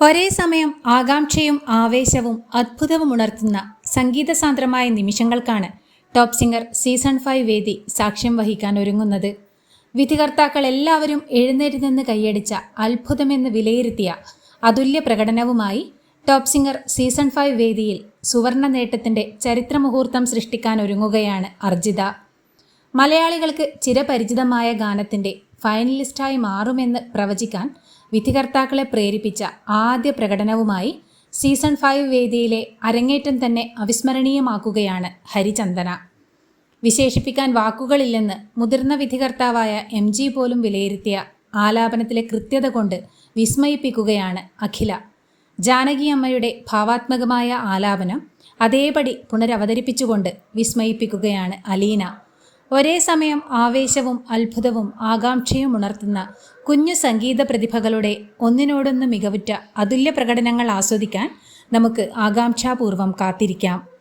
ഒരേ സമയം ആകാംക്ഷയും ആവേശവും അത്ഭുതവും ഉണർത്തുന്ന സംഗീതസാന്ദ്രമായ നിമിഷങ്ങൾക്കാണ് ടോപ്പ് സിംഗർ സീസൺ ഫൈവ് വേദി സാക്ഷ്യം വഹിക്കാൻ ഒരുങ്ങുന്നത്. വിധികർത്താക്കൾ എല്ലാവരും എഴുന്നേറ്റ് നിന്ന് കൈയടിച്ച അത്ഭുതമെന്ന് വിലയിരുത്തിയ അതുല്യ പ്രകടനവുമായി ടോപ്പ് സിംഗർ സീസൺ ഫൈവ് വേദിയിൽ സുവർണ നേട്ടത്തിന്റെ ചരിത്രമുഹൂർത്തം സൃഷ്ടിക്കാൻ ഒരുങ്ങുകയാണ് അർജിത. മലയാളികൾക്ക് ചിരപരിചിതമായ ഗാനത്തിന്റെ ഫൈനലിസ്റ്റായി മാറുമെന്ന് പ്രവചിക്കാൻ വിധികർത്താക്കളെ പ്രേരിപ്പിച്ച ആദ്യ പ്രകടനവുമായി സീസൺ ഫൈവ് വേദിയിലെ അരങ്ങേറ്റം തന്നെ അവിസ്മരണീയമാക്കുകയാണ് ഹരിചന്ദന. വിശേഷിപ്പിക്കാൻ വാക്കുകളില്ലെന്ന് മുതിർന്ന വിധികർത്താവായ എം ജി പോലും വിലയിരുത്തിയ ആലാപനത്തിലെ കൃത്യത കൊണ്ട് വിസ്മയിപ്പിക്കുകയാണ് അഖില. ജാനകി അമ്മയുടെ ഭാവാത്മകമായ ആലാപനം അതേപടി പുനരവതരിപ്പിച്ചുകൊണ്ട് വിസ്മയിപ്പിക്കുകയാണ് അലീന. ഒരേ സമയം ആവേശവും അത്ഭുതവും ആകാംക്ഷയും ഉണർത്തുന്ന കുഞ്ഞു സംഗീത പ്രതിഭകളുടെ ഒന്നിനോടൊന്ന് മികവുറ്റ അതുല്യ പ്രകടനങ്ങൾ ആസ്വദിക്കാൻ നമുക്ക് ആകാംക്ഷാപൂർവം കാത്തിരിക്കാം.